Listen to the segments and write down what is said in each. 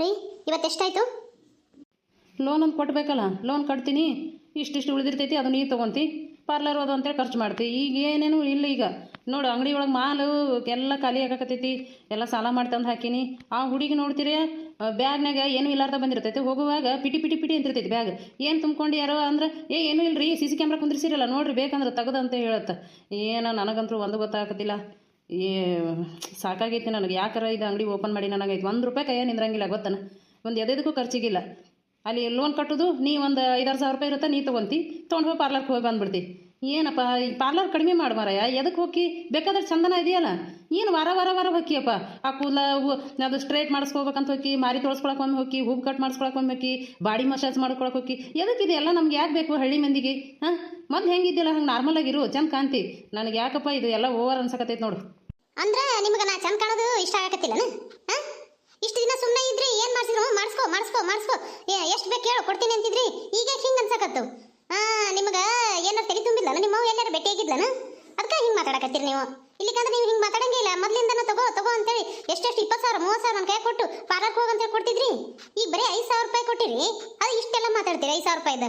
ರೀ, ಇವತ್ತು ಎಷ್ಟಾಯ್ತು? ಲೋನ್ ಒಂದು ಕೊಟ್ಬೇಕಲ್ಲ ಲೋನ್ ಕಟ್ತೀನಿ. ಇಷ್ಟಿಷ್ಟು ಉಳಿದಿರ್ತೈತಿ ಅದು ನೀ ತೊಗೊಂತಿ. ಪಾರ್ಲರ್ ಅದು ಅಂತೇಳಿ ಖರ್ಚು ಮಾಡ್ತಿ. ಈಗ ಏನೇನು ಇಲ್ಲ ಈಗ. ನೋಡು, ಅಂಗಡಿ ಒಳಗೆ ಮಾಲು ಎಲ್ಲ ಖಾಲಿ ಆಗಕತ್ತೈತಿ. ಎಲ್ಲ ಸಾಲ ಮಾಡಿ ತಂದು ಹಾಕೀನಿ. ಆ ಹುಡುಗಿ ನೋಡ್ತೀರಿ ಬ್ಯಾಗ್ನಾಗ ಏನೂ ಇಲ್ಲಾರ್ದ ಬಂದಿರ್ತೈತಿ. ಹೋಗುವಾಗ ಪಿಟಿ ಪಿಟಿ ಪಿಟಿ ಅಂತಿರ್ತೈತಿ ಬ್ಯಾಗ್. ಏನು ತುಂಬ್ಕೊಂಡು ಯಾರೋ ಅಂದ್ರೆ, ಏ, ಏನೂ ಇಲ್ರಿ, ಸಿ ಸಿ ಕ್ಯಾಮ್ರಾ ಕುಂದ್ರಿಸಿರಲ್ಲ ನೋಡ್ರಿ, ಬೇಕಂದ್ರೆ ತೆಗೆದಂತ ಹೇಳತ್ತೆ. ಏನೋ ನನಗಂತೂ ಒಂದು ಗೊತ್ತಾಗತ್ತಿಲ್ಲ ಏ, ಸಾಕಾಗೈತಿ ನನಗೆ. ಯಾಕರ ಇದು ಅಂಗಡಿ ಓಪನ್ ಮಾಡಿ ನನಗೈತಿ ಒಂದು ರೂಪಾಯಿ ಕೈಯ ನಿಂದ್ರಂಗಿಲ್ಲ, ಗೊತ್ತನ? ಒಂದು ಎದೆದಕ್ಕೂ ಖರ್ಚಿಗಿಲ್ಲ. ಅಲ್ಲಿ ಲೋನ್ ಕಟ್ಟೋದು? ನೀ ಒಂದು ಐದಾರು ಸಾವಿರ ರೂಪಾಯಿ ಇರುತ್ತೆ, ನೀ ತೊಗೊಂತಿ. ತೊಗೊಂಡು ಹೋಗಿ ಪಾರ್ಲರ್ಗೆ ಹೋಗಿ ಬಂದ್ಬಿಡ್ತಿ. ಏನಪ್ಪ, ಈ ಪಾರ್ಲರ್ ಕಡಿಮೆ ಮಾಡು ಮಾರಾಯ. ಎದಕ್ಕೆ ಹೋಗಿ? ಬೇಕಾದ್ರೆ ಚಂದನ ಇದೆಯಲ್ಲ? ಏನು ವಾರ ವಾರ ವಾರ ಹೋಗಿಯಪ್ಪ? ಆ ಕೂದಲ ಅದು ಸ್ಟ್ರೈಟ್ ಮಾಡಿಸ್ಕೋಬೇಕಂತ ಹೋಗಿ, ಮಾರಿ ತೊಳ್ಸ್ಕೊಳಕ್ಕೆ ಒಮ್ಮೆ ಹೋಗಿ, ಹೂವು ಕಟ್ ಮಾಡಿಸ್ಕೊಳಕ್ಕೆ ಒಮ್ಮೆ ಹೋಗಿ, ಬಾಡಿ ಮಸಾಜ್ ಮಾಡ್ಕೊಳಕ್ಕೆ ಹೋಗಿ. ಎದಕ್ಕೆ ಇದೆಲ್ಲ ನಮ್ಗೆ ಯಾಕೆ ಬೇಕು ಹಳ್ಳಿ ಮಂದಿಗೆ? ಹಾಂ? ಮೊದ್ಲು ಹೆಂಗಿದ್ದಿಲ್ಲ ಹಂಗೆ ನಾರ್ಮಲ್ ಆಗಿರು ಚಂದ ಕಾಂತಿ ನನಗೆ ಯಾಕಪ್ಪ ಇದು ಎಲ್ಲ ಓವರ್ ಅನ್ಸಕತ್ತೈತೆ ನೋಡು. ಅಂದ್ರೆ ನಿಮ್ಗೆ ನಾ ಚಂದ ಕಾಣೋದು ಇಷ್ಟ ಆಗಕತ್ತಿಲ್ಲನ? ಇಷ್ಟು ದಿನ ಸುಮ್ಮನೆ ಇದ್ರಿ, ಏನ್ ಮಾಡ್ಸಿದ್ರು? ಮಾಡಿಸ್ಕೋ ಮಾಡಿಸ್ಕೋ ಮಾಡಿಸ್ಕೋ. ಎಷ್ಟು ಬೇಕು ಹೇಳು, ಕೊಡ್ತೀನಿ ಅಂತಿದ್ರಿ. ಈಗ ಹಿಂಗೆ ಅನ್ಸಕತ್ತು? ಹಾ ನಿಮ್ಗೆ ಏನಾರು ತಲೆ ತುಂಬಿಲ್ಲ ನಿಮ್ಮ ಎಲ್ಲಾರು ಭೇಟಿ ಆಗಿದ್ಲನ? ಅದಕ್ಕೆ ಹಿಂಗೆ ಮಾತಾಡಕತ್ತೀರಿ ನೀವು? ಇಲ್ಲಿಕಂದ್ರೆ ನೀವು ಹಿಂಗೆ ಮಾತಾಡಂಗೇ ಇಲ್ಲ. ತಗೋ ತಗೋ ಅಂತೇಳಿ ಎಷ್ಟೆಷ್ಟು ಇಪ್ಪತ್ತು ಸಾವಿರ, ಮೂವತ್ತು ಸಾವಿರ ನನ್ನ ಕೈ ಕೊಟ್ಟು ಪಾರ್ಲರ್ಗೆ ಹೋಗಂತೇಳಿ ಕೊಡ್ತಿದ್ರಿ? ಈಗ ಬರೀ ಐದು ಸಾವಿರ ರೂಪಾಯಿ ಕೊಟ್ಟಿರಿ. ಅದು ಇಷ್ಟೆಲ್ಲ ಮಾತಾಡ್ತೀರಿ, ಐದು ಸಾವಿರ ರೂಪಾಯಿದ.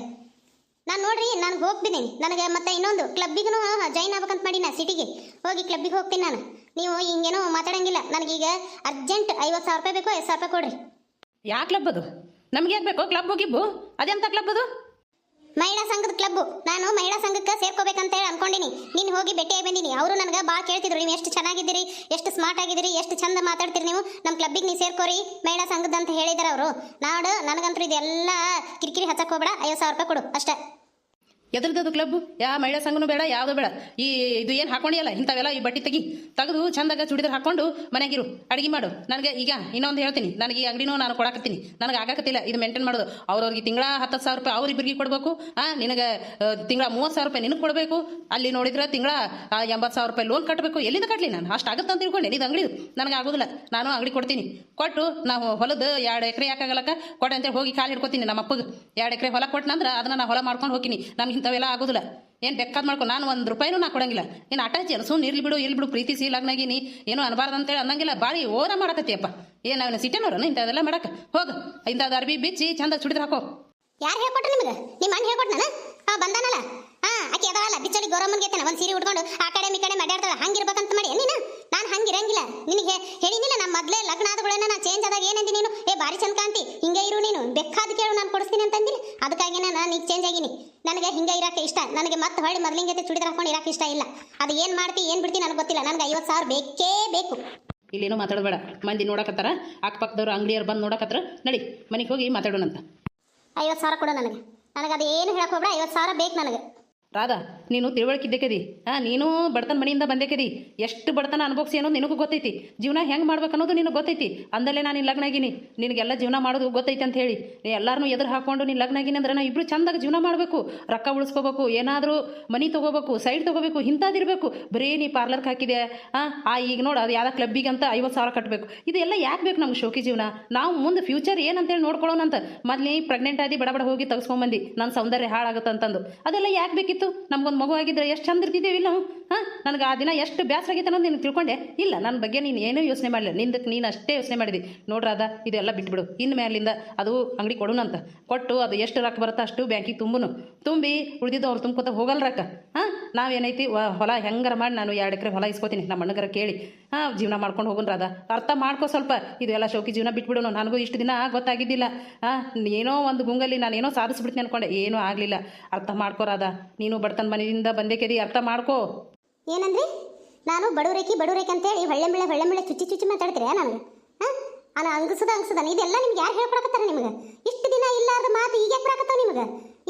ನಾನು ನೋಡ್ರಿ, ನಾನು ಹೋಗ್ಬಿದ್ದೀನಿ ನನಗೆ ಮತ್ತೆ ಇನ್ನೊಂದು ಕ್ಲಬ್ಬಿಗೂ ಜಾಯಿನ್ ಆಗ್ಬೇಕಂತ ಮಾಡೀನಿ ಸಿಟಿಗೆ ಹೋಗಿ ಕ್ಲಬ್ಬಿಗೆ ಹೋಗ್ತೀನಿ ನಾನು. ನೀವು ಹಿಂಗೇನೋ ಮಾತಾಡಂಗಿಲ್ಲ. ನನಗೀಗ ಅರ್ಜೆಂಟ್ ಐವತ್ತು ಸಾವಿರ ರೂಪಾಯಿ ಬೇಕು ಐದು ಸಾವಿರ ರೂಪಾಯಿ ಕೊಡ್ರಿ. ಯಾವ ಕ್ಲಬ್ ಅದು? ನಮ್ಗೆ ಬೇಕು? ಕ್ಲಬ್ ಹೋಗಿಬ್ಬು ಅದೆಂತ ಕ್ಲಬ್ ಅದು? ಮಹಿಳಾ ಸಂಘದ ಕ್ಲಬ್ ನಾನು ಮಹಿಳಾ ಸಂಘಕ್ಕೆ ಸೇರ್ಕೋಬೇಕಂತ ಹೇಳಿ ಅನ್ಕೊಂಡಿನಿ. ನೀನು ಹೋಗಿ ಭೇಟಿಯಾಗಿ ಬಂದಿನಿ. ಅವರು ನನಗೆ ಭಾಳ ಕೇಳ್ತಿದ್ರು. ನೀವು ಎಷ್ಟು ಚೆನ್ನಾಗಿದ್ದೀರಿ? ಎಷ್ಟು ಸ್ಮಾರ್ಟ್ ಆಗಿದ್ದೀರಿ? ಎಷ್ಟು ಚಂದ ಮಾತಾಡ್ತೀರಿ ನೀವು? ನಮ್ಮ ಕ್ಲಬ್ಬಿಗೆ ನೀವು ಸೇರ್ಕೋರಿ, ಮಹಿಳಾ ಸಂಘದ ಅಂತ ಹೇಳಿದಾರೆ ಅವರು. ನಾಡು, ನನಗಂತೂ ಇದೆಲ್ಲ ಕಿರಿಕಿರಿ ಹಚ್ಚಕ್ಕೆ ಹೋಗ್ಬೇಡ. ಐವತ್ತು ಸಾವಿರ ರೂಪಾಯಿ ಕೊಡು ಅಷ್ಟೇ. ಎದ್ರದ್ದು ಕ್ಲಬ್ ಯಾ ಮಹಿಳಾ ಸಂಘನೂ ಬೇಡ, ಯಾವುದು ಬೇಡ. ಈ ಇದು ಏನು ಹಾಕೊಂಡಿಯಲ್ಲ? ಇಂಥವೆಲ್ಲ ಈ ಬಟ್ಟೆ ತೆಗಿ. ತೆಗೆದು ಚಂದಾಗ ಚೂಡಿದಾರ್ ಹಾಕೊಂಡು ಮನೆಗಿರು, ಅಡಿಗೆ ಮಾಡು. ನನಗೆ ಈಗ ಇನ್ನೊಂದು ಹೇಳ್ತೀನಿ. ನನಗೆ ಈ ಅಂಗಡಿನೂ ನಾನು ಕೊಡಕತ್ತೀನಿ. ನನಗೆ ಆಗಕತ್ತಿಲ್ಲ. ಇದು ಮೇಂಟೈನ್ ಮಾಡೋದು. ಅವ್ರವ್ರಿಗೆ ತಿಂಗಳ ಹತ್ತು ಸಾವಿರ ರೂಪಾಯಿ ಅವ್ರಿಬ್ಬರಿಗೆ ಕೊಡಬೇಕು. ಆ, ನಿನಗೆ ತಿಂಗಳ ಮೂವತ್ತು ಸಾವಿರ ರೂಪಾಯಿ ನಿನಗೆ ಕೊಡಬೇಕು. ಅಲ್ಲಿ ನೋಡಿದ್ರೆ ತಿಂಗಳ ಎಂಬತ್ತು ಸಾವಿರ ರೂಪಾಯಿ ಲೋನ್ ಕಟ್ಟಬೇಕು ಎಲ್ಲಿಂದ ಕಟ್ಟಲಿ ನಾನು? ಅಷ್ಟು ಆಗುತ್ತೆ ಅಂತ ತಿಳ್ಕೊಂಡೆ. ಇದು ಅಂಗಡಿ ನನಗೆ ಆಗೋದಿಲ್ಲ. ನಾನು ಅಂಗಡಿ ಕೊಡ್ತೀನಿ. ಕೊಟ್ಟು ನಾವು ಹೊಲದ ಎರಡು ಎಕರೆ ಯಾಕಾಗಲಕ್ಕ ಕೊಡೆ ಅಂತೇಳಿ ಹೋಗಿ ಕಾಲು ಹಿಡ್ಕೊತೀನಿ ನಮ್ಮ ಅಪ್ಪಗೆ ಎರಡು ಎಕರೆ ಹೊಲ ಕೊಟ್ಟನಂದ್ರೆ ಅದನ್ನ ನಾನು ಹೊಲ ಮಾಡ್ಕೊಂಡು ಹೋಗ್ತೀನಿ. ನಮ್ಗೆ ಇಂಥವೆಲ್ಲ ಆಗೋದಿಲ್ಲ. ಏನು ಬೇಕಾದ ಮಾಡ್ಕೊ, ನಾನು ಒಂದು ರೂಪಾಯಿನೂ ನಾ ಕೊಡಂಗಿಲ್ಲ. ಏನು ಅಟ್ಯಾಚ್ ಏನು ಸುಮ್ಮನೆ ಇರ್ಲಿ ಬಿಡು ಇರ್ಲಿ ಬಿಡು ಪ್ರೀತಿಸಿ ಲಗ್ನಾಗಿನಿ, ಏನೋ ಅನ್ಬಾರ್ದು ಅಂತೇಳಿ ಅನ್ನಂಗಿಲ್ಲ ಭಾರಿ ಓರ ಮಾಡಕತ್ತಿಯಪ್ಪ. ಏನು ಅವನ ಸಿಟಿನವ್ರನ ಇಂಥದೆಲ್ಲ ಮಾಡಕ್ಕೆ ಹೋಗ ಇಂಥದ್ದು ಅರ್ಬಿ, ಬಿಚ್ಚಿ, ಚಂದ ಚುಡಿದ್ರೆ ಹಾಕೋ. ಯಾರು ಹೇಳ್ಕೊಟ್ರು ನಿಮಗೆ? ನಿಮ್ಮ ಅಣ್ಣ ಹೇಳ್ಕೊಟ್ನ ನಾನು ಬಂದಾನಲ್ಲ? ಆಕೆ ಅದಾವಲ್ಲ ಬಿಚ್ಚಳಿ ಗೌರಮ್ಮನ್ಗೆ ಒಂದ್ ಸೀರೆ ಉಟ್ಕೊಂಡು ಆ ಕಡೆ ಈ ಕಡೆ ಮಾಡ್ಯಾಡ್ತಾಳ. ಹಂಗಿರ್ಬೇಕಂತ ಮಾಡಿ ನೀನು? ನಾನು ಹಂಗಿರಂಗಿಲ್ಲ. ನಿನಗೆ ಹೇಳಿನಿಲ್ಲ ನಮ್ಮ ಮೊದಲೇ ಲಗ್ನ ಆದಗಳನ್ನ ನಾನು ಚೇಂಜ್ ಆದಾಗ ಏನಂದಿ ನೀನು? ಏ ಭಾರಿ ಚಂದ ಕಾಂತಿ ಹಿಂಗೆ ಇರು ನೀನು. ಬೇಕಾದ ಕೇಳು ನಾನು ಕೊಡಿಸ್ತೀನಿ ಅಂತಂದಿಲ್ಲ ಅದಕ್ಕಾಗಿ ನಾನು ಈಗ ಚೇಂಜ್ ಆಗಿನಿ. ನನಗೆ ಹಿಂಗೆ ಇರಕ್ಕೆ ಇಷ್ಟ. ನನಗೆ ಮತ್ತೆ ಹೊಳ್ಳಿ ಮೊದಲಿನ ಜೊತೆ ಚುಡಿದ್ರ ಹಾಕೊಂಡು ಇರಕ್ಕೆ ಇಷ್ಟ ಇಲ್ಲ. ಅದು ಏನು ಮಾಡ್ತಿ ಏನು ಬಿಡ್ತಿ ನನಗೆ ಗೊತ್ತಿಲ್ಲ. ನನಗೆ ಐವತ್ತು ಸಾವಿರ ಬೇಕೇ ಬೇಕು. ಇಲ್ಲೇನೋ ಮಾತಾಡಬೇಡ. ಮಂದಿ ನೋಡಕತ್ತಾರ ಅಕ್ಕಪಕ್ಕದವ್ರು ಅಂಗಡಿಯವ್ರು ಬಂದು ನೋಡಕತ್ತಾರ. ನಡಿ ಮನೆಗೆ ಹೋಗಿ ಮಾತಾಡೋಣಂತ. ಐವತ್ತು ಸಾವಿರ ಕೊಡು ನನಗೆ. ನನಗೆ ಅದು ಏನು ಹೇಳಕ್ಕೆ ಹೋಗ್ಬೇಡ ಐವತ್ತು ಸಾವಿರ ಬೇಕು ನನಗೆ. ರಾಧಾ, ನೀನು ತಿಳುವಳಿಕಿದ್ದೆಕದಿ? ಹಾಂ, ನೀನು ಬಡತನ ಮನೆಯಿಂದ ಬಂದೇಕದಿ? ಎಷ್ಟು ಬಡತನ ಅನುಭವಿಸಿ ಅನ್ನೋದು ನಿನಗೂ ಗೊತ್ತೈತಿ. ಜೀವನ ಹೆಂಗೆ ಮಾಡ್ಬೇಕು ಅನ್ನೋದು ನಿನಗೆ ಗೊತ್ತೈತಿ. ಅಂದಲ್ಲೇ ನಾನು ನಿನ್ನ ಲಗ್ನಾಗಿನಿ. ನಿನಗೆಲ್ಲ ಜೀವನ ಮಾಡೋದು ಗೊತ್ತೈತಿ ಅಂತ ಹೇಳಿ. ನೀ ಎಲ್ಲರನ್ನೂ ಎದುರು ಹಾಕೊಂಡು ನೀನು ಲಗ್ನ ಆಗಿನಿ ಅಂದ್ರೆ ನಾವು ಇಬ್ಬರು ಚಂದಾಗ ಜೀವನ ಮಾಡಬೇಕು. ರೊಕ್ಕ ಉಳಿಸ್ಕೋಬೇಕು, ಏನಾದರೂ ಮನಿ ತೊಗೋಬೇಕು, ಸೈಡ್ ತೊಗೋಬೇಕು, ಇಂಥದ್ದಿರಬೇಕು. ಬರೀ ನೀ ಪಾರ್ಲರ್ಗೆ ಹಾಕಿದೆ ಹಾಂ, ಆ ಈಗ ನೋಡು ಅದು ಯಾವ ಕ್ಲಬ್ಬಿಗೆ ಅಂತ ಐವತ್ತು ಸಾವಿರ ಕಟ್ಟಬೇಕು ಇದೆಲ್ಲ ಯಾಕೆ ಬೇಕು ನಮ್ಗೆ ಶೋಕಿ ಜೀವನ? ನಾವು ಮುಂದೆ ಫ್ಯೂಚರ್ ಏನಂತೇಳಿ ನೋಡ್ಕೊಳ್ಳೋಣ ಅಂತ ಮೊದಲೇ ಪ್ರೆಗ್ನೆಂಟ್ ಆದಿ ಬಡ ಬಡ ಹೋಗಿ ತೆಗೆಸ್ಕೊಂಬಂದು. ನನ್ನ ಸೌಂದರ್ಯ ಹಾಳಾಗುತ್ತೆ ಅಂತಂದು ಅದೆಲ್ಲ ಯಾಕೆ ಬೇಕಿತ್ತು? ನಮ್ಗೊಂದು ಮಗು ಆಗಿದ್ರೆ ಎಷ್ಟು ಚಂದ ಇರ್ತಿದ್ದೇವೆ ಇಲ್ಲ? ಹಾಂ? ನನಗೆ ಆ ದಿನ ಎಷ್ಟು ಬೇಸರ ಆಗೈತೆ ಅನ್ನೋದು ನೀನು ತಿಳ್ಕೊಂಡೆ? ಇಲ್ಲ ನನ್ನ ಬಗ್ಗೆ ನೀನು ಏನೂ ಯೋಚನೆ ಮಾಡಲಿಲ್ಲ. ನಿಂದಕ್ಕೆ ನೀನು ಅಷ್ಟೇ ಯೋಚನೆ ಮಾಡಿದಿ ನೋಡ್ರಾದ ಇದೆಲ್ಲ ಬಿಟ್ಬಿಡು. ಇನ್ನು ಮೇಲಿಂದ ಅದು ಅಂಗಡಿ ಕೊಡುನಂತ ಕೊಟ್ಟು ಅದು ಎಷ್ಟು ರೊಕ್ಕ ಬರುತ್ತೋ ಅಷ್ಟು ಬ್ಯಾಂಕಿಗೆ ತುಂಬುನು. ತುಂಬಿ ಉಳಿದಿದ್ದು ಅವ್ರು ತುಂಬ್ಕೊತ ಹೋಗಲ್ಲ ರೊಕ್ಕ. ಹಾಂ? ನಾವೇನೈತಿ ಹೊಲ ಹೆಂಗಾರ ಮಾಡಿ ನಾನು ಎರಡು ಎಕರೆ ಹೊಲ ಇಸ್ಕೋತೀನಿ. ನಮ್ಮ ಅಣ್ಣಗರ ಕೇಳಿ. ಹಾಂ, ಜೀವನ ಮಾಡ್ಕೊಂಡು ಹೋಗೋಣ ರಾದ ಅರ್ಥ ಮಾಡ್ಕೋ ಸ್ವಲ್ಪ. ಇದೆಲ್ಲ ಶೋಕಿ ಜೀವನ ಬಿಟ್ಬಿಡೋಣ ನನಗೂ ಇಷ್ಟು ದಿನ ಗೊತ್ತಾಗಿದ್ದಿಲ್ಲ. ಹಾಂ? ಏನೋ ಒಂದು ಗುಂಗಲ್ಲಿ ನಾನು ಏನೋ ಸಾಧಿಸ್ಬಿಡ್ತೀನಿ ಅನ್ಕೊಂಡೆ. ಏನೂ ಆಗಲಿಲ್ಲ. ಅರ್ಥ ಮಾಡ್ಕೋರಾದ ನೀನು ಬಡತನ ಮನೆಯಿಂದ ಬಂದೇಕೆದಿ ಅರ್ಥ ಮಾಡ್ಕೋ. ಏನಂದ್ರಿ? ನಾನು ಬಡವರೇಕಿ ಬಡವರೇಕಿ ಅಂತೇಳಿ ಹೊಳ್ಳೆ ಮಿಳೆ ಹೊಳ್ಳೆ ಮಿಳೆ ಚುಚ್ಚಿ ಚುಚ್ಚಿ ಮಾತಾಡ್ತೀರಾ ನನಗೆ ಹಾಂ? ನಾನು ಅಂಗಸದ ಅಂಗಸದ. ಇದೆಲ್ಲ ನಿಮ್ಗೆ ಯಾರು ಹೇಳ್ಕೊಡಕತ್ತಾರ ನಿಮಗೆ? ಇಷ್ಟು ದಿನ ಇಲ್ಲಾರ್ದ ಮಾತು ಈಗ ಯಾಕೆ ಬರಾಕತ್ತಾವ ನಿಮಗೆ?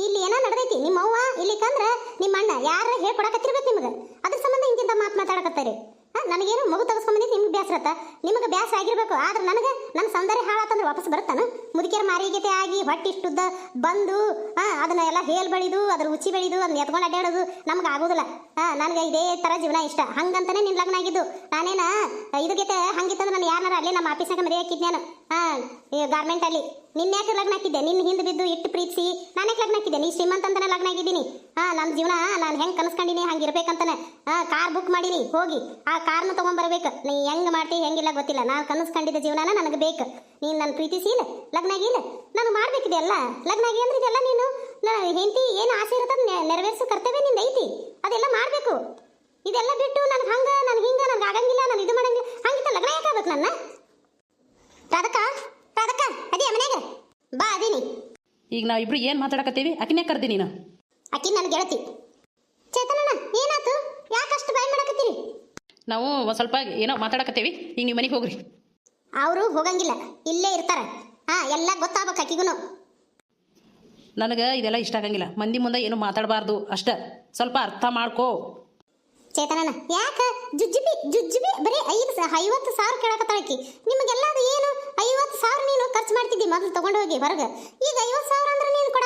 ಇಲ್ಲಿ ಏನೋ ನಡೆದೈತಿ? ನಿಮ್ಮ ಅವ್ವ ಇಲ್ಲಿ ಕಂದ್ರೆ ನಿಮ್ಮ ಅಣ್ಣ ಯಾರು ಹೇಳ್ಕೊಡಕತ್ತಿರ್ಬೇಕು ನಿಮಗೆ? ಅದ್ರ ಸಂಬಂಧ ಇಂತಿಂತ ಮಾತು ಮಾತಾಡಕತ್ತಾರೆ. ನನಗೇನು ಮಗು ತಗಸ್ಕೊಂಬಂದಿದ್ದು ನಿಮ್ಗೆ ಬ್ಯಾಸರತ್ತ ನಿಮಗೆ ಬ್ಯಾಸ ಆಗಿರ್ಬೇಕು. ಆದ್ರೆ ನನಗೆ ನನ್ನ ಸೌಂದರ್ಯ ಹಾಳಾತಂದ್ರೆ ವಾಪಸ್ ಬರುತ್ತಾನ. ಮುದುಕಿಯರ ಮಾರಿಗೆತೆ ಆಗಿ ಹೊಟ್ಟೆ ಇಷ್ಟುದ್ದ ಬಂದು ಹಾಂ ಅದನ್ನ ಎಲ್ಲ ಹೇಲ್ ಬೆಳೆದು, ಅದ್ರ ಉಚ್ಚಿ ಬೆಳೆದು, ಅದನ್ನ ಎತ್ಕೊಂಡು ಅಡ್ಡಾಡೋದು ನಮ್ಗೆ ಆಗೋದಿಲ್ಲ. ನನಗೆ ಇದೇ ಥರ ಜೀವನ ಇಷ್ಟ. ಹಂಗಂತಾನೆ ನಿನ್ನ ಲಗ್ನ ಆಗಿದ್ದು. ನಾನೇನ ಇದಕ್ಕೆ ಹಂಗಿತ್ತಂದ್ರೆ ನಾನು ಯಾರನ್ನಾರ ಅಲ್ಲಿ ನಮ್ಮ ಆಫೀಸ್ನಾಗ ಮದುವೆ ಹಾಕಿದ್ ನಾನು. ಹಾ ಗಾರ್ಮೆಂಟ್ ಅಲ್ಲಿ. ನಿನ್ನ ಯಾಕೆ ಲಗ್ನ ಹಾಕಿದ್ದೆ? ನಿನ್ನ ಹಿಂದೆ ಬಿದ್ದು ಇಟ್ಟು ಪ್ರೀತಿಸಿ ನಾನೇ ಲಗ್ನ ಹಾಕಿದ್ದೆ? ನೀ ಶ್ರೀಮಂತ ಅಂತಾನೆ ಲಗ್ನ ಆಗಿದ್ದೀನಿ. ಹಾ ನಮ್ಮ ಜೀವನ ನಾನು ಹೆಂಗೆ ಕನಸ್ಕೊಂಡಿನಿ ಹಂಗೆ ಇರ್ಬೇಕಂತಾನೆ ಕಾರ್ ಬುಕ್ ಮಾಡೀನಿ, ಹೋಗಿ. ಆ ಕಾರ್ನ ತೊಗೊಂಬರ್ಬೇಕು ನೀ ಹೆಂಗ್ ಮಾಡ್ತಿ ಹೆಂಗಿಲ್ಲ ಗೊತ್ತಿಲ್ಲ. ನಾನು ಕನಸು ಕಂಡಿದ್ದ ಜೀವನನ ನನಗೆ ಬೇಕು. ನೀನು ನನ್ನ ಪ್ರೀತಿಸಿ ಇಲ್ಲ ಲಗ್ನ ಆಗಿಲ್ಲ ನಾನು ಮಾಡ್ಬೇಕಿದೆ ಎಲ್ಲ. ಲಗ್ನ ಆಗಿ ಅಂದ್ರೆ ಇದೆಲ್ಲ ನೀನು. ನಾನು ಹೆಂಡತಿ ಏನು ಆಸೆ ಇರುತ್ತೆ ನೆರವೇರಿಸೋ ಕರ್ತವ್ಯ ನಿಂದ ಐತಿ. ಅದೆಲ್ಲ ಮಾಡಬೇಕು. ಇದೆಲ್ಲ ಬಿಟ್ಟು ನನಗೆ ಹಂಗ ನನಗೆ ಹಿಂಗ ನನಗೆ ಆಗಂಗಿಲ್ಲ ನಾನು ಇದು ಮಾಡಂಗಿಲ್ಲ. ಹಂಗಿತ್ತ ಲಗ್ನ ಯಾಕೆ ಆಗ್ಬೇಕು ನನ್ನ? ರಾಧಕ ರಾಧಕ ಅದೇ ಮನೆಗೆ ಬಾ ಅದೀನಿ. ಈಗ ನಾವು ಇಬ್ರು ಏನು ಮಾತಾಡಕತ್ತೀವಿ? ಅಕಿನೇ ಕರ್ದಿ ನೀನು. ಅಕ್ಕಿ ನನ್ನ ಗೆಳತಿ ಚೇತನಣ್ಣ ಏನಾತು ಯಾಕಷ್ಟು ಬಾಯ್ ಮಾಡಕತ್ತೀರಿ ನಾವು ಒಂದು ಸ್ವಲ್ಪ ಏನೋ ಮಾತಾಡಕತ್ತೇವಿ. ಈಗ ನೀವು ಮನೆಗೆ ಹೋಗ್ರಿ. ಅವರು ಹೋಗಂಗಿಲ್ಲ. ಇಲ್ಲೇ ಇರ್ತಾರೆ. ಹಾ ಎಲ್ಲ ಗೊತ್ತಾಗ್ಬೇಕು ಆಕಿಗೂ ನನಗೆ ಇದೆಲ್ಲ ಇಷ್ಟ ಆಗಂಗಿಲ್ಲ. ಮಂದಿ ಮುಂದೆ ಏನು ಮಾತಾಡಬಾರ್ದು ಅಷ್ಟ. ಸ್ವಲ್ಪ ಅರ್ಥ ಮಾಡ್ಕೋ. ಚೇತನಣ್ಣ ಯಾಕ? ಜುಜ್ಜಿಬಿ ಜುಜ್ಜಿಬಿ ಬರೀ ಐದು ಐವತ್ತು ಸಾವಿರ ಕೇಳಕತ್ತಾಳಕಿ ನಿಮಗೆಲ್ಲ ಅದು ಏನು? ಐವತ್ತು ಸಾವಿರ ನೀನು ಖರ್ಚು ಮಾಡ್ತಿದ್ದಿ ಮೊದಲು ತಗೊಂಡೋಗಿ ಹೊರಗೆ. ಈಗ ಐವತ್ತು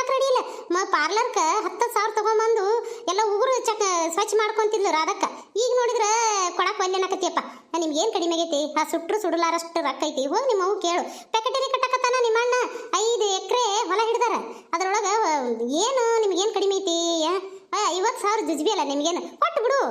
ಕೊಡಕ್ಕೆ ರೆಡಿ ಇಲ್ಲ. ಮ ಪಾರ್ಲರ್ಕ ಹತ್ತು ಸಾವಿರ ತಗೊಂಬಂದು ಎಲ್ಲ ಉಗುರು ಚಕ್ ಸ್ವಚ್ಛ ಮಾಡ್ಕೊಂತಿದ್ಲು ರಾಧಕ್ಕ. ಈಗ ನೋಡಿದ್ರೆ ಕೊಡಕ್ಕೆ ಒಲ್ಲೆನಕತ್ತಿಯಪ್ಪ ನಿಮ್ಗೆ ಏನು ಕಡಿಮೆ ಆಗೈತಿ? ಆ ಸುಟ್ಟರು ಸುಡಲಾರಷ್ಟು ರೊಕ್ಕ ಐತಿ. ಹೋಗಿ ನಿಮ್ಮ ಅವು ಕೇಳು. ಪ್ಯಾಕೆಟರಿ ಕಟ್ಟಕತ್ತಾನ ನಿಮ್ಮ ಅಣ್ಣ? ಐದು ಎಕರೆ ಹೊಲ ಹಿಡ್ದಾರ. ಅದ್ರೊಳಗೆ ಏನು ನಿಮ್ಗೇನು ಕಡಿಮೆ ಐತಿ? ಐವತ್ತು ಸಾವಿರ ಜುಜ್ಬಿ ಅಲ್ಲ ನಿಮ್ಗೇನು? ಕೊಟ್ಟು ಬಿಡು.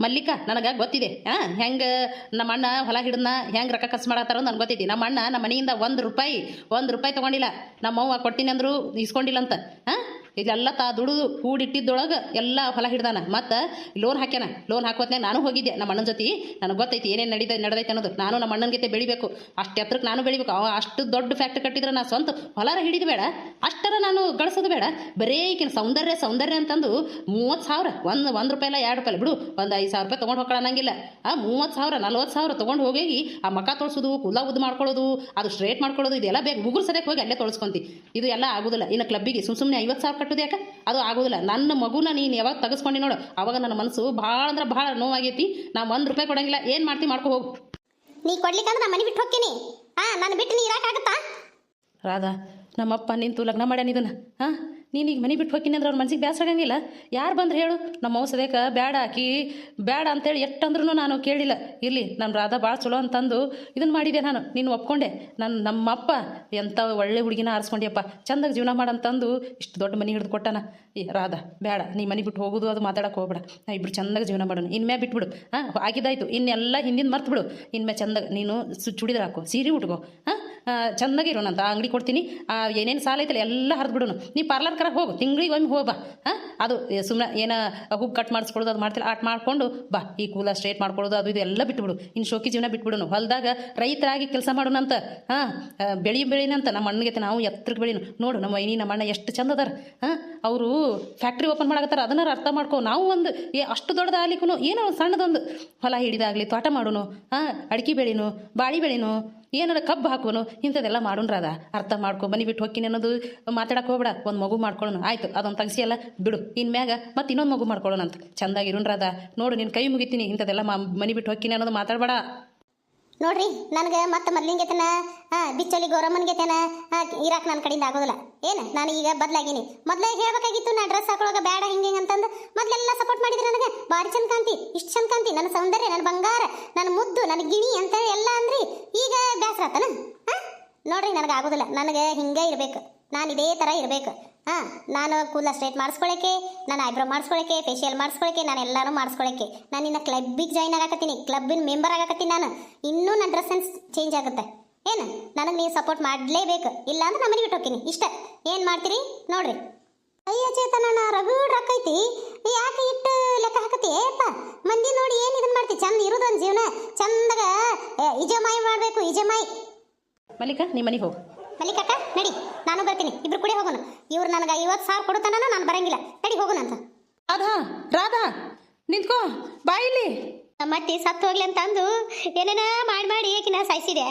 ಮಲ್ಲಿಕ, ನನಗೆ ಗೊತ್ತಿದೆ. ಹಾಂ ಹೆಂಗೆ ನಮ್ಮ ಅಣ್ಣ ಹೊಲ ಹಿಡಿದ್ನ ಹೆಂಗೆ ರೊಕ್ಕ ಖರ್ಚು ಮಾಡತ್ತಾರ ನನಗೆ ಗೊತ್ತೈತಿ. ನಮ್ಮ ಅಣ್ಣ ನಮ್ಮ ಮನೆಯಿಂದ ಒಂದು ರೂಪಾಯಿ ಒಂದು ರೂಪಾಯಿ ತಗೊಂಡಿಲ್ಲ. ನಮ್ಮವ್ವ ಕೊಟ್ಟಿನಿ ಅಂದ್ರು ಇಸ್ಕೊಂಡಿಲ್ಲ ಅಂತ. ಹಾಂ ಇದೆಲ್ಲ ತಾ ದುಡಿದು ಕೂಡಿಟ್ಟಿದ್ದೊಳಗೆ ಎಲ್ಲ ಹೊಲ ಹಿಡ್ದಾನ. ಮತ್ತು ಲೋನ್ ಹಾಕ್ಯಾನ. ಲೋನ್ ಹಾಕೋತ್ನಾಗ ನಾನು ಹೋಗಿದ್ದೆ. ನಮ್ಮ ಅಣ್ಣನ ಜೊತೆ. ನನಗೆ ಗೊತ್ತೈತಿ ಏನೇನು ನಡೀದ ನಡೆದೈತೆ ಅನ್ನೋದು. ನಾನು ನಮ್ಮ ಅಣ್ಣನ ಜೊತೆ ಬೆಳಿಬೇಕು. ಅಷ್ಟು ಎತ್ತರಕ್ಕೆ ನಾನು ಬೆಳಿಬೇಕು. ಅವ ಅಷ್ಟು ದೊಡ್ಡ ಫ್ಯಾಕ್ಟ್ರಿ ಕಟ್ಟಿದ್ರೆ ನಾ ಸ್ವಂತ ಹೊಲಾರ ಹಿಡಿದು ಬೇಡ. ಅಷ್ಟರ ನಾನು ಗಳಿಸೋದು ಬೇಡ. ಬರೇ ಈಗಿನ ಸೌಂದರ್ಯ ಸೌಂದರ್ಯ ಅಂತಂದು ಮೂವತ್ತು ಸಾವಿರ. ಒಂದು ಒಂದು ರೂಪಾಯಿ ಇಲ್ಲ, ಎರಡು ರೂಪಾಯಿ ಬಿಡು. ಒಂದು ಐದು ಸಾವಿರ ರೂಪಾಯಿ ತೊಗೊಂಡು ಹೋಗೋಣ ಅನ್ನಂಗಿಲ್ಲ. ಆ ಮೂವತ್ತು ಸಾವಿರ, ನಲ್ವತ್ತು ಸಾವಿರ ತೊಗೊಂಡು ಹೋಗಿ ಆ ಮಕ ತೊಳ್ಸೋದು ಕುಲ್ಲ ಉದ್ದು ಮಾಡ್ಕೊಳ್ಳೋದು, ಅದು ಸ್ಟ್ರೇಟ್ ಮಾಡ್ಕೊಳ್ಳೋದು, ಇದೆಲ್ಲ ಬೇಕು ಉಗುರು ಸರಿಯಾಗಿ ಹೋಗಿ ಅಲ್ಲೇ ತೊಳ್ಸ್ಕೊಂತಿ. ಇದು ಎಲ್ಲ ಆಗೋದಿಲ್ಲ. ಇನ್ನು ಕ್ಲಬ್ಬಿಗೆ ಸುಮ್ಮ ಸುಮ್ಮನೆ ಐವತ್ತು ಸಾವಿರ ಕಟ್ಟೋದು ಯಾಕೆ? ಅದು ಆಗೋದಿಲ್ಲ. ನನ್ನ ಮಗುನ ನೀನು ಯಾವಾಗ ತೆಗೆಸ್ಕೊಂಡು ನೋಡು. ಅವಾಗ ನನ್ನ ಮನಸ್ಸು ಭಾಳ ಅಂದ್ರೆ ಭಾಳ ನೋವಾಗೈತಿ. ನಾ ಒಂದು ರೂಪಾಯಿ ಕೊಡಂಗಿಲ್ಲ. ಏನು ಮಾಡ್ತಿ ಮಾಡ್ಕೊ ಹೋಗು. ನೀ ಕೊಡ್ಲಿಕ್ಕಂದ್ರೆ ನಾ ಮನೆ ಬಿಟ್ಟು ಹೋಗ್ತೀನಿ. ಹಾ ನಾನು ಬಿಟ್ಟು ನೀ ರಾಧಾ ನಮ್ಮಪ್ಪ ನಿಂತು ಲಗ್ನ ಮಾಡ್ಯಾನ ಇದನ್ನ. ಹಾಂ ನೀನು ಈಗ ಮನೆ ಬಿಟ್ಟು ಹೋಗಿನಿ ಅಂದ್ರೆ ಅವ್ರ ಮನಸ್ಸಿಗೆ ಬೇಸರ ಆಗಂಗಿಲ್ಲ ಯಾರು ಬಂದ್ರೆ ಹೇಳು, ನಮ್ಮ ಸದ್ಯಕ್ಕೆ ಬೇಡ ಆಕಿ ಬೇಡ ಅಂತೇಳಿ ಎಷ್ಟಂದ್ರೂ ನಾನು ಕೇಳಿಲ್ಲ. ಇರಲಿ ನಮ್ಮ ರಾಧಾ ಭಾಳ ಚಲೋ ಅಂತಂದು ಇದನ್ನು ಮಾಡಿದೆ ನಾನು? ನೀನು ಒಪ್ಕೊಂಡೆ? ನನ್ನ ನಮ್ಮಪ್ಪ ಎಂಥ ಒಳ್ಳೆ ಹುಡುಗಿನ ಆರಿಸ್ಕೊಂಡಿಯಪ್ಪ. ಚಂದಾಗಿ ಜೀವನ ಮಾಡಂತಂದು ಇಷ್ಟು ದೊಡ್ಡ ಮನೆ ಹಿಡಿದು ಕೊಟ್ಟಾನ. ಈ ರಾಧಾ ಬೇಡ ನೀ ಮನೆ ಬಿಟ್ಟು ಹೋಗೋದು ಅದು ಮಾತಾಡಕ್ಕೆ ಹೋಗ್ಬೇಡ. ನಾ ಇಬ್ರು ಚಂದಾಗಿ ಜೀವನ ಮಾಡೋಣ. ಇನ್ಮೇ ಬಿಟ್ಬಿಡು. ಹಾಂ, ಆಗಿದ್ದಾಯ್ತು. ಇನ್ನೆಲ್ಲ ಹಿಂದಿನ ಮರ್ತು ಬಿಡು. ಇನ್ಮೇ ಚಂದಾಗ ನೀನು ಹಾಕೋ ಹಾಕು, ಸೀರೆ ಉಟ್ಕೋ. ಹಾಂ ಚಂದಾಗಿ ಇರೋಣಂತ ಅಂಗಡಿ ಕೊಡ್ತೀನಿ. ಏನೇನು ಸಾಲ ಐತಲ್ಲ ಎಲ್ಲ ಹರಿದು ಬಿಡೋನು ನೀ ಪಾರ್ಲರ್ ಕರ ಹೋಗು. ತಿಂಗಳಿಗೆ ಒಮ್ಮೆ ಹೋಗ ಹಾಂ? ಅದು ಸುಮ್ಮನೆ ಏನ ಹುಬ್ಬು ಕಟ್ ಮಾಡಿಸ್ಕೊಳ್ಳೋದು ಅದು ಮಾಡ್ತಿಲ್ಲ, ಆಟ ಮಾಡಿಕೊಂಡು ಬಾ. ಈ ಕೂಲ ಸ್ಟ್ರೇಟ್ ಮಾಡ್ಕೊಳ್ಳೋದು, ಅದು ಇದು ಎಲ್ಲ ಬಿಟ್ಬಿಡು. ಇನ್ನು ಶೋಕಿ ಜೀವನ ಬಿಟ್ಬಿಡೋನು ಹೊಲದಾಗ ರೈತರಾಗಿ ಕೆಲಸ ಮಾಡೋಣಂತ. ಹಾಂ? ಬೆಳಿ ಬೆಳಿನಂತ ನಮ್ಮ ಅಣ್ಣಗೆ ನಾವು ಎತ್ತರಕ್ಕೆ ಬೆಳಿನು. ನೋಡು, ನಮ್ಮ ಐನಿ ನಮ್ಮ ಅಣ್ಣ ಎಷ್ಟು ಚಂದ ಅದಾರ. ಹಾಂ? ಅವರು ಫ್ಯಾಕ್ಟ್ರಿ ಓಪನ್ ಮಾಡಕತ್ತಾರ. ಅದನ್ನಾರು ಅರ್ಥ ಮಾಡ್ಕೊ. ನಾವು ಒಂದು, ಏ, ಅಷ್ಟು ದೊಡ್ಡದಾಗ್ಲಿಕ್ಕೂ ಏನೋ ಸಣ್ಣದೊಂದು ಹೊಲ ಹಿಡಿದಾಗಲಿ, ತೋಟ ಮಾಡೋಣ. ಹಾಂ? ಅಡಿಕೆ ಬೆಳಿನು, ಬಾಳಿ ಬೆಳಿನು. ಏನಾರ ಕಬ್ಬು ಹಾಕೋನು, ಇಂಥದ್ದೆಲ್ಲ ಮಾಡೋಣ್ರದ ಅರ್ಥ ಮಾಡ್ಕೊ, ಮನಿ ಬಿಟ್ಟು ಹೋಗಿ ಅನ್ನೋದು ಮಾತಾಡಕ್ಕೆ ಹೋಗ್ಬೇಡ. ಒಂದು ಮಗು ಮಾಡ್ಕೊಳ್ಳೋಣ ಆಯ್ತು, ಅದೊಂದು ತಗ್ಸಿಯಲ್ಲ ಬಿಡು. ಇನ್ಮ್ಯಾಗ ಮತ್ತೆ ಇನ್ನೊಂದು ಮಗು ಮಾಡ್ಕೊಳ್ಳೋಣ ಅಂತ ಅದ ನೋಡು ನಿನ್ನ ಕೈ ಮುಗಿತೀನಿ. ಇಂಥದೆಲ್ಲ ಮನೆ ಬಿಟ್ಟು ಹೋಗಿ ಅನ್ನೋದು ಮಾತಾಡಬೇಡ. ನೋಡ್ರಿ, ನನಗೆ ಮತ್ತೆ ಮೊದ್ಲಿಂಗೆತನ ಗೆತನ ಬಿಚ್ಚಲಿ ಗೌರಮ್ಮನ್ಗೆತನ ಇರಾಕ್ ನನ್ನ ಕಡೆಯಿಂದ ಆಗೋದಿಲ್ಲ. ಏನು? ನಾನು ಈಗ ಬದಲಾಗೀನಿ. ಮೊದಲೇ ಹೇಳ್ಬೇಕಾಗಿತ್ತು, ನಾ ಡ್ರೆಸ್ ಹಾಕೊಳ್ಳೋಕೆ ಬೇಡ ಹಿಂಗೆ ಅಂತಂದು. ಮೊದಲೆಲ್ಲ ಸಪೋರ್ಟ್ ಮಾಡಿದ್ರು ನನಗೆ. ಭಾರಿ ಚಂದ ಕಾಂತಿ ಇಷ್ಟು ಚಂದ ಕಾಂತಿ ನನ್ನ ಸೌಂದರ್ಯ, ನನ್ನ ಬಂಗಾರ, ನನ್ನ ಮುದ್ದು, ನನ್ನ ಗಿಣಿ ಅಂತ ಎಲ್ಲ ಅಂದ್ರಿ. ಈಗ ಬೇಸರ ಆತನ ನೋಡ್ರಿ, ನನಗೆ ಆಗೋದಿಲ್ಲ. ನನಗೆ ಹಿಂಗೆ ಇರಬೇಕು. ನಾನು ಇದೇ ಥರ ಇರಬೇಕು. ಹಾಂ, ನಾನು ಕೂದಲ ಸ್ಟ್ರೇಟ್ ಮಾಡಿಸ್ಕೊಳಕ್ಕೆ, ನಾನು ಐಬ್ರೋ ಮಾಡಿಸ್ಕೊಳಕ್ಕೆ ಫೇಶಿಯಲ್ ಮಾಡಿಸ್ಕೊಳಕ್ಕೆ, ನಾನು ಎಲ್ಲಾನು ಮಾಡಿಸ್ಕೊಳಕ್ಕೆ. ನಾನು ಇನ್ನು ಕ್ಲಬ್ಬಿಗೆ ಜಾಯ್ನ್ ಆಗಕತ್ತೀನಿ ಕ್ಲಬ್ಬಿನ ಮೆಂಬರ್ ಆಗಕತ್ತೀನಿ ನಾನು. ಇನ್ನೂ ನನ್ನ ಡ್ರೆಸ್ ಸೆನ್ಸ್ ಚೇಂಜ್ ಆಗುತ್ತೆ. ಏನು? ನನಗೆ ನೀವು ಸಪೋರ್ಟ್ ಮಾಡಲೇಬೇಕು. ಇಲ್ಲ ಅಂದ್ರೆ ನಾನು ಮನೆಗೆ ಬಿಟ್ಟು ಹೋಗ್ತೀನಿ. ಇಷ್ಟ. ಏನು ಮಾಡ್ತೀರಿ? ನೋಡ್ರಿ. ಅಯ್ಯ ಚೇತನಣ್ಣ ರಗಡ್ ರೊಕ್ಕೈತಿ ಯಾಕೆ ಇಟ್ಟು ಲೆಕ್ಕ ಹಾಕತಿ ಏಪ್ಪ, ಮಂದಿ ನೋಡಿ ಏನು ಇದನ್ನ ಮಾಡ್ತಿ? ಚಂದ ಇರೋದೊಂದು ಜೀವನ. ಚಂದಾಗ ಇಜಮಾಯಿ ಮಾಡಬೇಕು, ಇಜಮಾಯಿ. ಮಲ್ಲಿಕ ನಿಮ್ಮ ಮನೆಗೆ ಹೋಗು. ಮಲ್ಲಿಕಕ್ಕ ನಡಿ ನಾನು ಬರ್ತೀನಿ. ಇಬ್ರು ಕೂಡ ಹೋಗೋಣ. ಇವ್ರು ನನಗೆ ಐವತ್ತು ಸಾವಿರ ಕೊಡುತ್ತಾನ ನಾನು ಬರಂಗಿಲ್ಲ. ನಡಿ ಹೋಗೋಣ ಅಂತ. ರಾಧಾ ರಾಧಾ ನಿಂತ್ಕೋ ಬಾಯಿಲಿ ಮತ್ತೆ ಸತ್ತು ಹೋಗ್ಲಿ ಅಂತ ಅಂದು ಏನೇನ ಮಾಡಿ ಮಾಡಿ ಏಕಿನ ಸಾಯಿಸಿದೆ.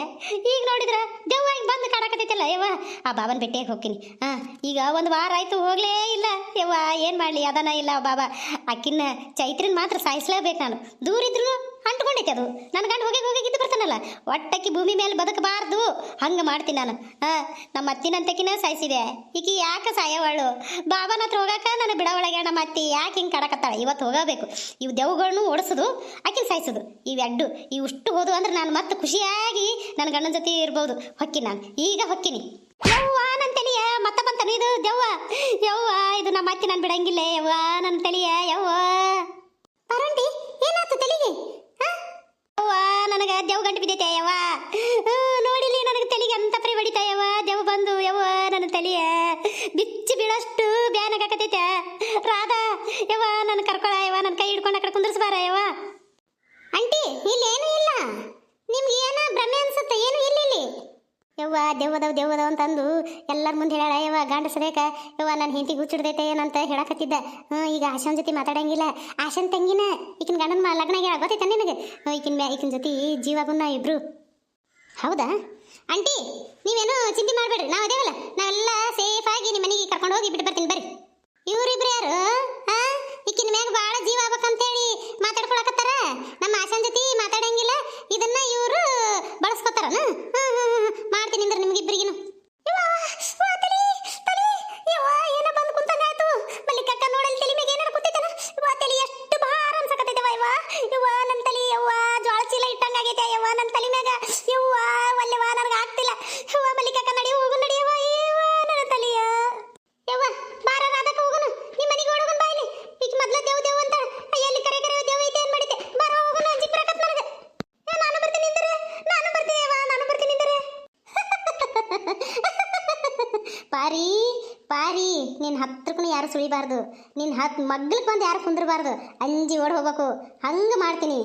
ಈಗ ನೋಡಿದ್ರ ದೆವ್ವಾಗಿ ಬಂದು ಕಾಡಕತ್ತೈತಲ್ಲ ಯವ್ವ. ಆ ಬಾಬನ ಭೇಟಿಯಾಗಿ ಹೋಗ್ತೀನಿ. ಹಾ ಈಗ ಒಂದು ವಾರ ಆಯ್ತು ಹೋಗ್ಲೇ ಇಲ್ಲ. ಯವ್ವ ಏನು ಮಾಡಲಿ ಅದನ್ನ ಇಲ್ಲ ಬಾಬಾ. ಅಕ್ಕಿನ ಚೈತ್ರಿನ ಮಾತ್ರ ಸಾಯಿಸ್ಲೇಬೇಕು ನಾನು. ದೂರ ಇದ್ರು ಅಂಟ್ಕೊಂಡೈತೆ ಅದು. ನನ್ನ ಗಂಡ ಹೋಗಿ ಹೋಗಿ ಇದ್ದು ಬರ್ತಾನಲ್ಲ. ಒಟ್ಟಕ್ಕಿ ಭೂಮಿ ಮೇಲೆ ಬದುಕಬಾರ್ದು. ಹಂಗೆ ಮಾಡ್ತೀನಿ ನಾನು. ಹಾಂ, ನಮ್ಮ ಅತ್ತಿನಂತಕಿನ ಸಾಯಿಸಿದೆ. ಈಕಿ ಯಾಕೆ ಸಾಯವಳು? ಬಾಬಾನ ಹತ್ರ ಹೋಗಾಕ ನಾನು ಬಿಡವಳಗೆ ನಮ್ಮ ಅತ್ತಿ ಯಾಕೆ ಹಿಂಗೆ ಕಡಕತ್ತಾಳೆ? ಇವತ್ತು ಹೋಗಬೇಕು. ಇವು ದೆವ್ಗಳನ್ನೂ ಓಡಿಸೋದು, ಆಕಿನ ಸಾಯಿಸೋದು. ಎಡ್ಡು ಇವಿಷ್ಟು ಹೋದು ಅಂದ್ರೆ ನಾನು ಮತ್ತೆ ಖುಷಿಯಾಗಿ ನನ್ನ ಗಂಡನ ಜೊತೆ ಇರ್ಬೋದು. ಹೊಕ್ಕಿ ನಾನು. ಈಗ ಹೊಕ್ಕಿನಿ. ಯವ್ವ ನನ್ನ ಮತ್ತೆ ಬಂತಾನೆ ಇದು ದೆವ್ವ? ಯವ್ವ, ಇದು ನಮ್ಮ ಅತ್ತಿ ನಾನು ಬಿಡಂಗಿಲ್ಲ. ಯವ್ವ ನನ್ನ ತಳಿಯ ಯವ್ವ ಪರಂಡಿ ಏನಾಯ್ತು ತಲೆಗೆ ಅವ್ವ ನನಗ ದೆವ್ ಗಂಟು ಬಿದ್ದೈತೆ ಯವ್ವ. ನೋಡಿಲಿ ನನಗೆ ತಲೆಗೆ ಅಂತ ಪರಿ ಹೊಡಿತಾ ಯವ್ವ. ದೆವ್ ಬಂದು ಯವ್ವ ನನ್ನ ತಲೆಯ ಬಿಚ್ಚಿ ಬೀಳಷ್ಟು ಬ್ಯಾನಾಗಕತೈತೆ ರಾಧಾ, ಯವ್ವ ನನ್ನ ಕರ್ಕೊಳ ಯವ್ವ ನನ್ನ ಕೈ ಹಿಡ್ಕೊಂಡು ಆ ಕಡೆ ಕುಂದ್ರಸ್ಬಾರ ಯವ್ವ ಆಂಟಿ ಇಲ್ಲಿ ಏನೂ ಇಲ್ಲ ನಿಮ್ಗೆ ಏನೋ ಭ್ರಮೆ ಅನ್ಸುತ್ತೆ ಏನು ಇಲ್ಲ ಇಲ್ಲಿ ಯವ್ವ ದೆವ್ವದವ್ ದೆವ್ವದವ್ ಅಂತಂದು ಎಲ್ಲರ ಮುಂದೆ ಹೇಳ ಯವ್ವ ಗಂಡ ಸದೇಕ ಯವ್ವ ನನ್ನ ಹೆಂಡತಿ ಗುಚ್ಚಿಡ್ದೈತೆ ಏನಂತ ಹೇಳಕತ್ತಿದ್ದ. ಹ್ಞೂ ಈಗ ಆಶನ್ ಜೊತೆ ಮಾತಾಡಂಗಿಲ್ಲ. ಆಶನ್ ತಂಗಿನ ಈಕಿನ ಗಂಡನ ಲಗ್ನ ಹೇಳ ಗೊತ್ತೈತೆ ನಿನಗೆ? ಈಕಿನ ಈಕಿನ ಜೊತೆ ಜೀವಾಗುನ್ನ ಇಬ್ರು. ಹೌದಾ? ಆಂಟಿ, ನೀವೇನು ಚಿಂತೆ ಮಾಡಬೇಡ್ರಿ, ನಾವು ಅದೇವಲ್ಲ, ನಾವೆಲ್ಲ ಸೇಫ್ ಆಗಿ ನಿಮ್ಮ ಮನೆಗೆ ಕರ್ಕೊಂಡು ಹೋಗಿ ಬಿಟ್ಟು ಬರ್ತೀನಿ ಬರ್ರಿ. ಇವರಿಬ್ರು ಯಾರು? ಆ? ಈಕಿನ ಮ್ಯಾಗ ಭಾಳ ಜೀವ ಆಗ್ಬೇಕಂತೇಳಿ ಮಾತಾಡ್ಕೊಳಕತ್ತಾರ? ನಮ್ಮ ಆಶನ್ ಜೊತೆ ಮಾತಾಡಂಗಿಲ್ಲ, ಇದನ್ನ ಇವರು ಬಳಸ್ಕೊತಾರ ಮಾಡ್ತೀನಿ ಅಂದ್ರೆ ನಿಮ್ಗಿಬ್ರಿಗಿನು ಎಷ್ಟು ಭಾರ ಅನ್ಸಕತ್ತೈತೆ ಯವ್ವ ಯವ್ವ ನನ್ನ ತಲಿ ಯವ್ವ ಜ್ವಾಳ ಚೀಲ ಇಟ್ಟಂಗಾಗೈತೆ ಯವ್ವ ನನ್ನ ತಲಿ ಮ್ಯಾಗ ಯವ್ವ ಒಲ್ಲೆವ ನನಗೆ ಆಗ್ತಿಲ್ಲ ಯವ್ವ ಮಲ್ಲಿಕಕ್ಕ ನಡಿ ಹೋಗು ನಡಿ ಯವ್ವ ಯವ್ವ ನನ್ನ ತಲಿಯ ಯವ್ವ ಬಾರ ರಾಧಕ್ಕ ಹೋಗುನು ನಿಮ್ಮ ಮನೆಗೆ ಓಡೋಗನ್ ಬಾಯ್ಲಿ ಈಗ ಮೊದ್ಲ ದೇವ್ ದೇವ್ ಅಂತ ಎಲ್ಲಿ ಕರೆ ಕರೆ ದೇವ್ ಐತೆ ಏನ್ ಮಾಡಿದ್ದೆ ಬಾರ ಹೋಗುನು ಅಂಜಿಕ್ ಬರಕತ್ ನನಗೆ ಏ, ನಾನು ಬರ್ತೀನಿ ನಿಂದರೆ ನಾನು ಬರ್ತೀನಿ ಯವ್ವ ನಾನು ಬರ್ತೀನಿ ನಿಂದರೆ ಪಾರಿ ಪಾರಿ ನಿನ್ನ ಹತ್ರಕ್ಕೂ ಯಾರು ಸುಳಿಬಾರ್ದು ನಿನ್ನ ಹತ್ತು ಮಗ್ಲಕ್ಕೆ ಬಂದು ಯಾರು ಕುಂದ್ರಬಾರ್ದು. ಅಂಜಿ ಓಡ್ ಹೋಗ್ಬೇಕು. ಹಂಗೆ ಮಾಡ್ತೀನಿ.